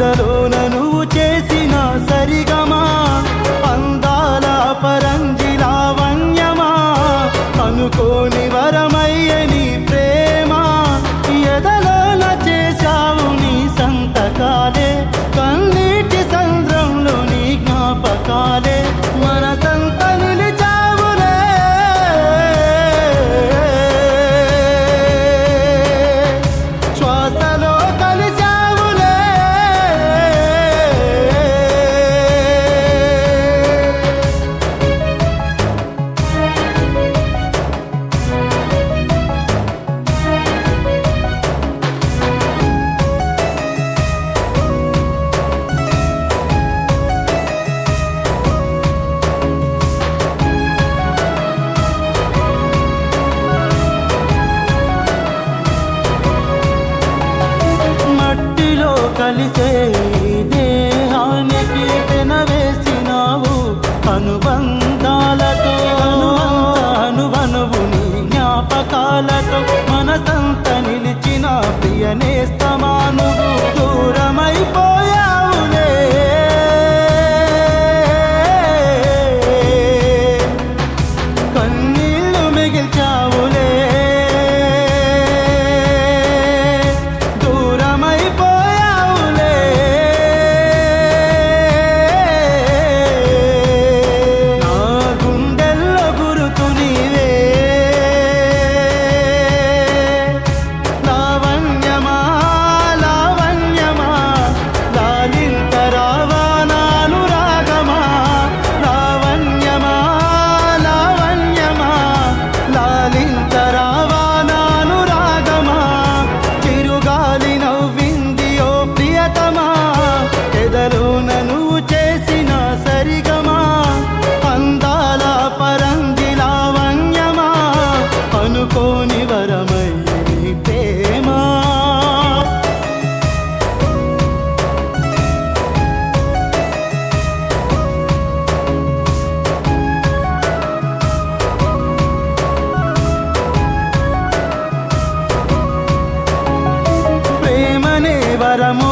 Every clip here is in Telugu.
ఎదలోనను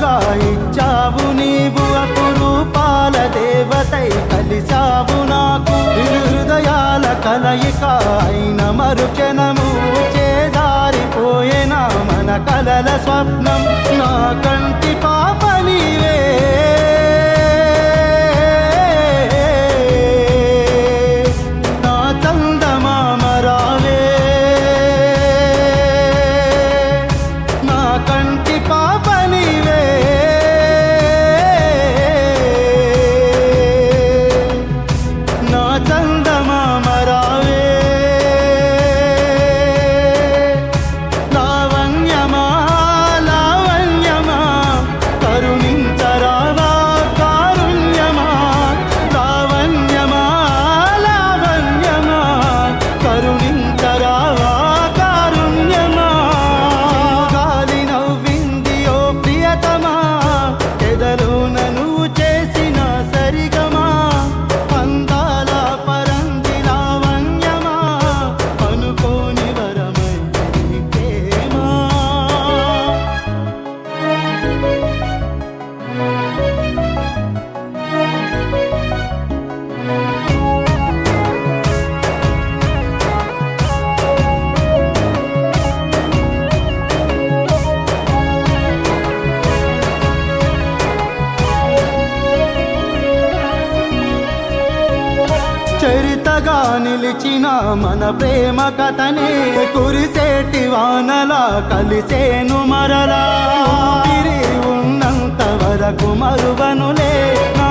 బహుగా ఇచ్చావు నీవు అపురూపాల దేవతై కలిసావు నాకు. హృదయాల కలయిక అయిన మరుచనము చేదారిపోయేనా మన కలల స్వప్నం. నా కంటి పాప మన ప్రేమ కథనే కురిసేటి వానలా కలిసేను మరలా. ఉన్నంత వరకు మరువనులే నా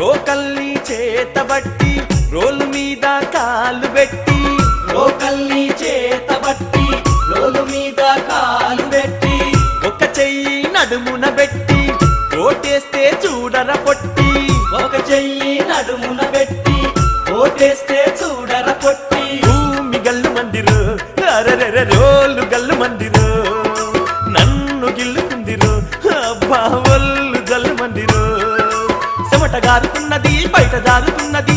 రోకల్ని చేతబట్టి రోలు మీద కాలు పెట్టి రోకల్ని చేతబట్టి రోలు మీద కాలు పెట్టి ఒక చెయ్యి నడుమున పెట్టి ఓటేస్తే చూడర పొట్టి ఒక చెయ్యి నడుమున పెట్టి ఓటేస్తే చూడర పొట్టి. భూమి గల్లు మందిరు అరరెర రోలు జారుతున్నది బయట జారుతున్నది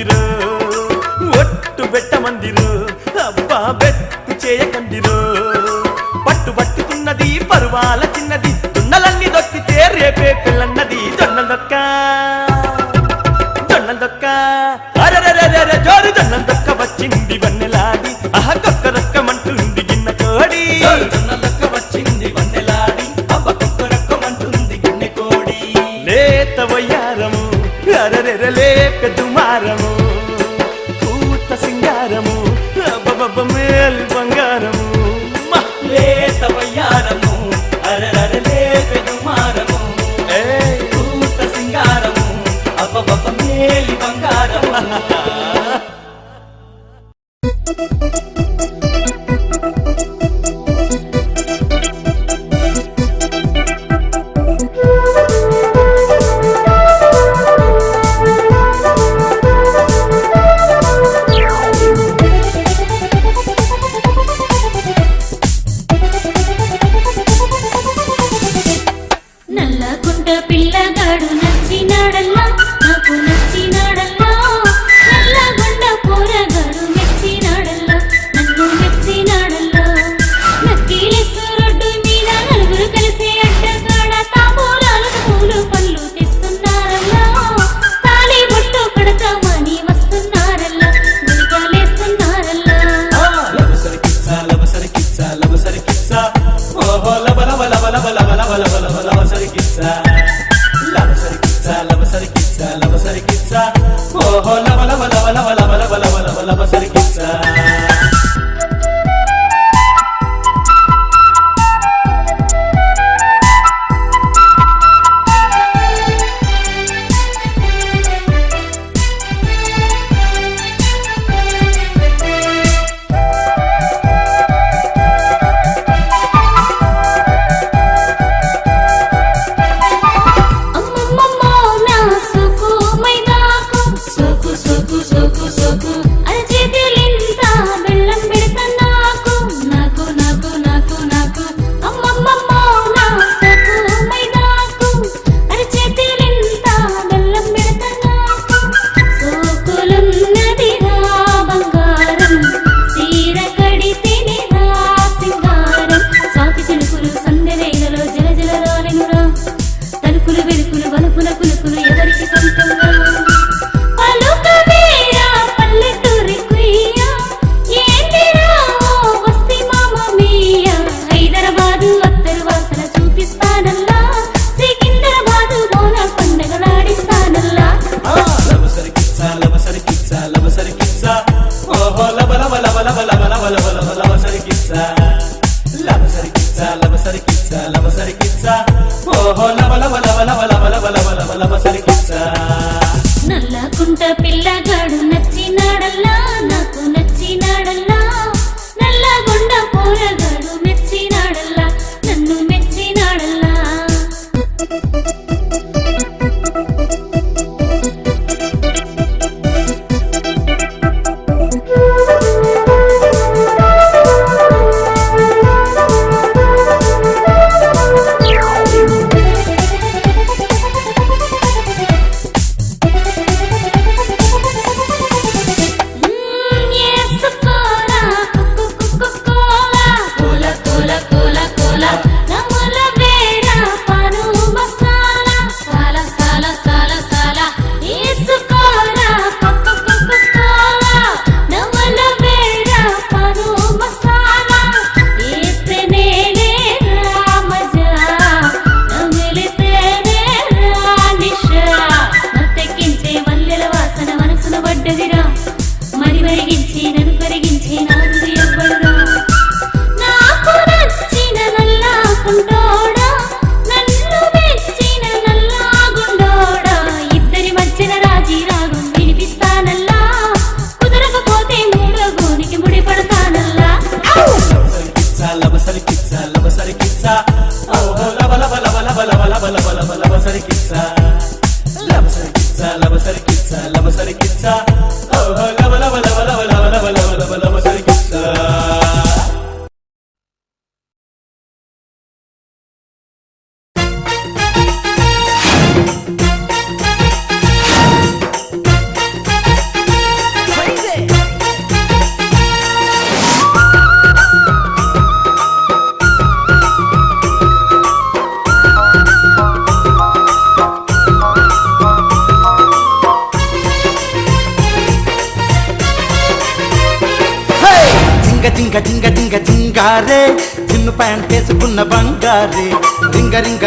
చేయకండిరు ఒట్టు పెట్టమందిరు అబ్బా బెట్టు చేయకండిరు పట్టు పట్టుకున్నది పరువాల చిన్నది. దున్నలన్నీ దొక్కితే రేపే పిల్లన్నది దొన్నల దొక్క దొన్నల దొక్క. అరే జోరు దొన్నల దొక్క వచ్చింది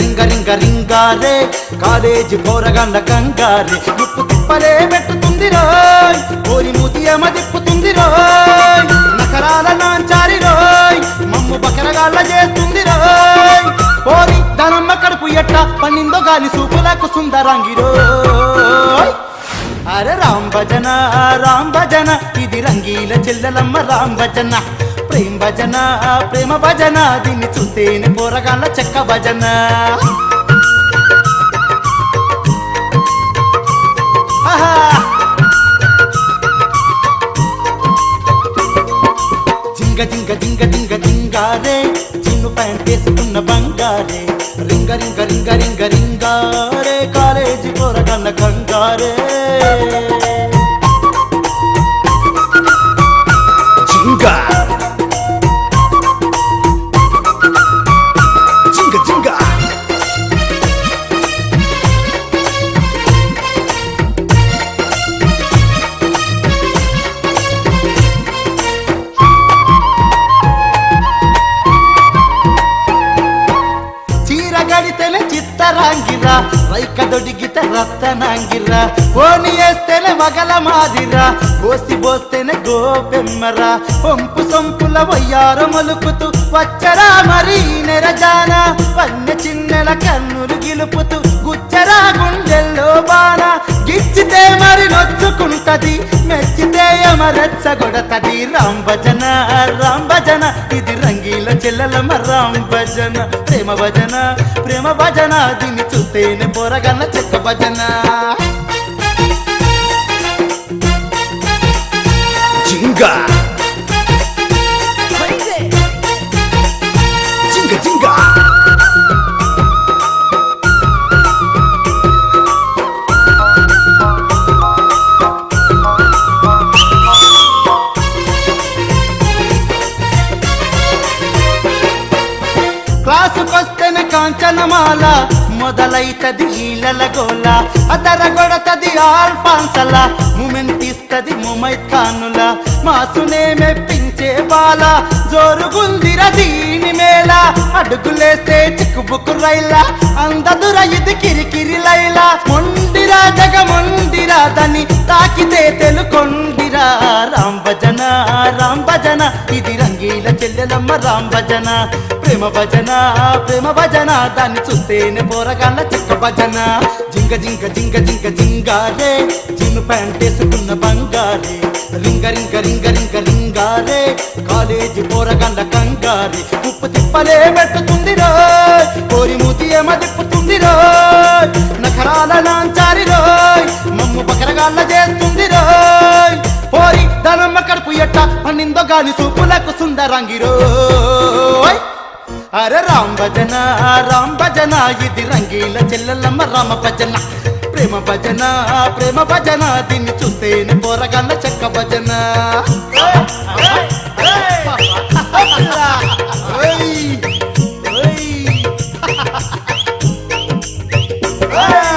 రింగ రింగ రింగారే కాలేజీ పోరగండ కంగారే నిప్పు తిప్పలే పెట్టుతుంది రోయ్. కోరి మూతియమ తిప్పుతుంది రోయ్. నకరాల నాంచారి రోయ్. మమ్ము బకరగాళ్ళ చేస్తుంది రోయ్. పోరి దానమ్మ కడుపు ఎట్ట పన్నిందో గాలి సూపులకు సుందరంగి రోయ్. అరే రామ్ భజన రామ్ భజన. ఇది రంగీల చెల్లెలమ్మ రామ్ భజన. ప్రేమ భజన ప్రేమ భజన దీన్ని చూస్తేనే పోరగాళ్ళ చెక్క భజన. జింగ జింగ జింగ జింగ జింగారే చిన్ను ప్యాంట్ వేసుకున్న బంగారే. రింగ రింగ రింగ రింగ రింగారే కాలేజీ పోరగాళ్ళ కంగారే. రామ్ భజన రామ్ భజన. ఇది రంగీల చెల్లెలమ్మ రామ్ భజన. ప్రేమ భజన ప్రేమ భజన. దీన్ని చూస్తేనే పొరగన్న చెక్క భజన. జింగా కాంచనమాల మొదలైతది ఈలల గోల. అదర కొడతది ఆల్ఫాన్సల మూమెంట్ ఇస్తది ముమైత్ కానుల మాసునే మెప్పించే బాల జోరుగుందిర దీని మేళ. అడుగులేస్తే చిక్కుబుక్కు రైల అందదుర ఇది కిరికిరి లైల. మొండిరా జగ మొండిరా దని తాకితే తెలుకొండిరా రామ్ భజన రామ్ భజన. ఇది రంగీల చెల్లెలమ్మ రామ్ భజన. ప్రేమ భజన ప్రేమ భజన. దాన్ని చూస్తేనే పోరగాళ్ళ చిక్క భజన. జింగ జింగ జింగ జింగ జింగారే. జిన్ను ప్యాంట్ వేసుకున్న బంగారే. రింగ రింగ రింగ రింగ రింగారే. కాలేజీ పోరగాళ్ళ కంగారే. ఉప్పు తిప్పలే పెట్టుతుందిరా కోరి మూతి ఏమ తిప్పుతుందిరా. ఎకరాల లాంచారి రోయ్ మమ్ము బకరగాళ్ళ చేస్తుంది రోయ్. పోరి ధనమ్మ కడుపు ఎట్ట పన్నిందో గాని సూపులకు సుందరంగి రోయ్. అరే రామ్ భజన రామ్ భజన ఇది రంగీల చెల్లెలమ్మ రామ భజన. ప్రేమ భజన ప్రేమ భజన దీన్ని చూస్తేనే పోరగాళ్ళ చెక్క భజన. Hey! Yeah.